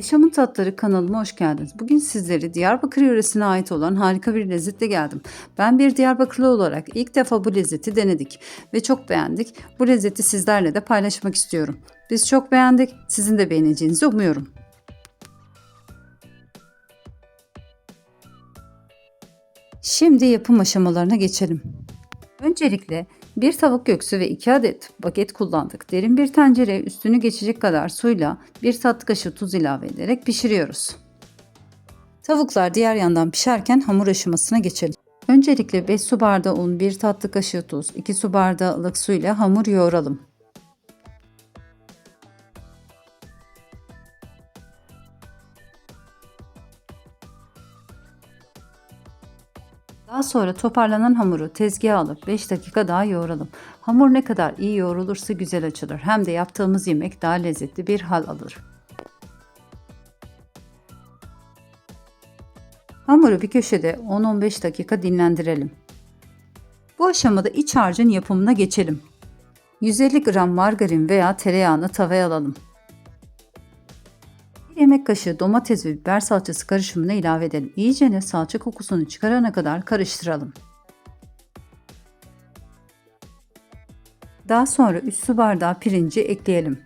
Yaşamın Tatları kanalıma hoş geldiniz. Bugün sizleri Diyarbakır yöresine ait olan harika bir lezzetle geldim. Ben bir Diyarbakırlı olarak ilk defa bu lezzeti denedik ve çok beğendik. Bu lezzeti sizlerle de paylaşmak istiyorum. Biz çok beğendik. Sizin de beğeneceğinizi umuyorum. Şimdi yapım aşamalarına geçelim. Öncelikle bir tavuk göğsü ve 2 adet baget kullandık. Derin bir tencereye üstünü geçecek kadar suyla bir tatlı kaşığı tuz ilave ederek pişiriyoruz. Tavuklar diğer yandan pişerken hamur aşamasına geçelim. Öncelikle 5 su bardağı un, 1 tatlı kaşığı tuz, 2 su bardağı ılık su ile hamur yoğuralım. Daha sonra toparlanan hamuru tezgaha alıp 5 dakika daha yoğuralım. Hamur ne kadar iyi yoğrulursa güzel açılır. Hem de yaptığımız yemek daha lezzetli bir hal alır. Hamuru bir köşede 10-15 dakika dinlendirelim. Bu aşamada iç harcın yapımına geçelim. 150 gram margarin veya tereyağını tavaya alalım. Bir yemek kaşığı domates ve biber salçası karışımını ilave edelim. İyicene salça kokusunu çıkarana kadar karıştıralım. Daha sonra 3 su bardağı pirinci ekleyelim.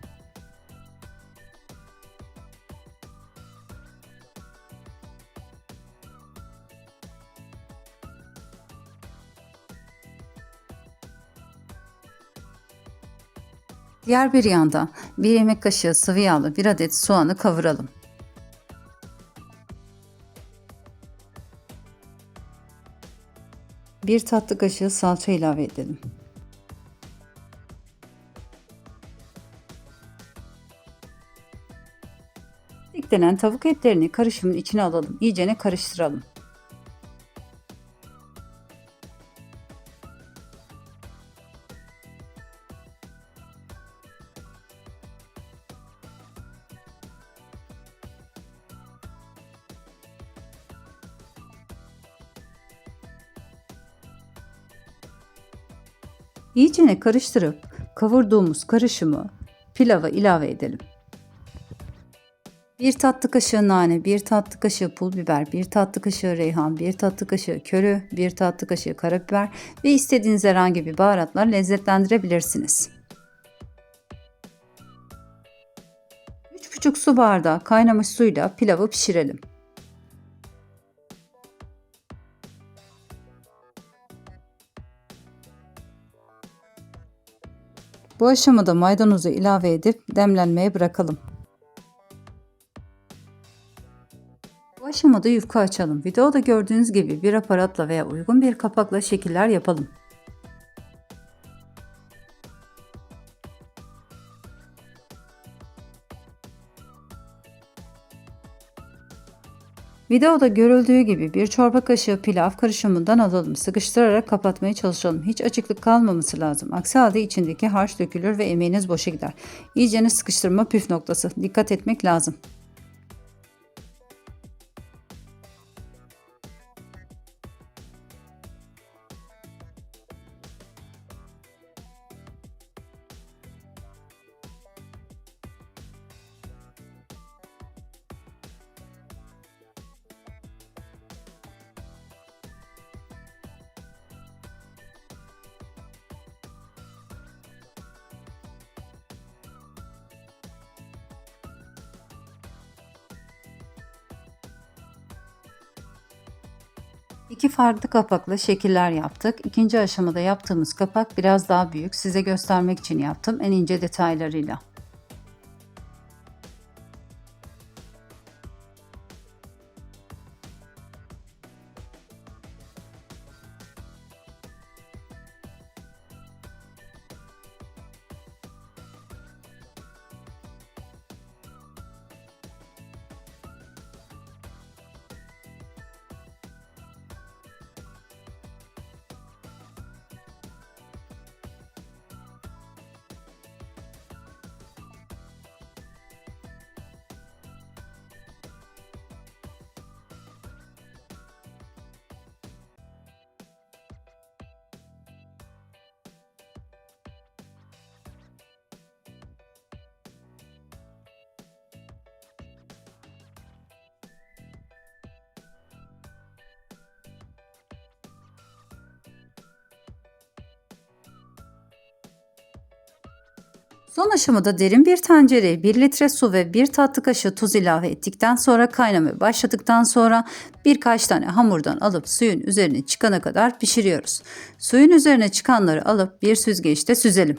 Diğer bir yanda bir yemek kaşığı sıvı yağlı bir adet soğanı kavuralım. Bir tatlı kaşığı salça ilave edelim. Diklenen tavuk etlerini karışımın içine alalım. İyicene karıştıralım. İyicene karıştırıp kavurduğumuz karışımı pilava ilave edelim. 1 tatlı kaşığı nane, 1 tatlı kaşığı pul biber, 1 tatlı kaşığı reyhan, 1 tatlı kaşığı körü, 1 tatlı kaşığı karabiber ve istediğiniz herhangi bir baharatlar lezzetlendirebilirsiniz. 3,5 su bardağı kaynamış suyla pilavı pişirelim. Bu aşamada maydanozu ilave edip demlenmeye bırakalım. Bu aşamada yufka açalım. Videoda gördüğünüz gibi bir aparatla veya uygun bir kapakla şekiller yapalım. Videoda görüldüğü gibi bir çorba kaşığı pilav karışımından alalım. Sıkıştırarak kapatmaya çalışalım. Hiç açıklık kalmaması lazım. Aksi halde içindeki harç dökülür ve emeğiniz boşa gider. İyicene sıkıştırma püf noktası. Dikkat etmek lazım. İki farklı kapakla şekiller yaptık. İkinci aşamada yaptığımız kapak biraz daha büyük. Size göstermek için yaptım en ince detaylarıyla. Son aşamada derin bir tencereye 1 litre su ve 1 tatlı kaşığı tuz ilave ettikten sonra kaynamaya başladıktan sonra birkaç tane hamurdan alıp suyun üzerine çıkana kadar pişiriyoruz. Suyun üzerine çıkanları alıp bir süzgeçte süzelim.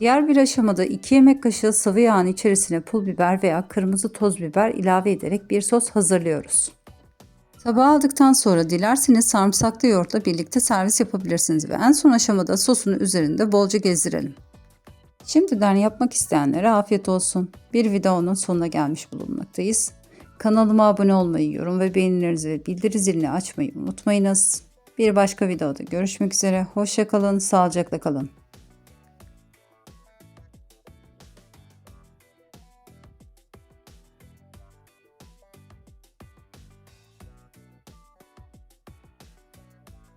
Diğer bir aşamada 2 yemek kaşığı sıvı yağın içerisine pul biber veya kırmızı toz biber ilave ederek bir sos hazırlıyoruz. Tabağa aldıktan sonra dilerseniz sarımsaklı yoğurtla birlikte servis yapabilirsiniz ve en son aşamada sosunu üzerinde bolca gezdirelim. Şimdiden yapmak isteyenlere afiyet olsun. Bir videonun sonuna gelmiş bulunmaktayız. Kanalıma abone olmayı, yorum ve beğenilerinizi ve bildiri zilini açmayı unutmayınız. Bir başka videoda görüşmek üzere. Hoşçakalın, sağlıcakla kalın.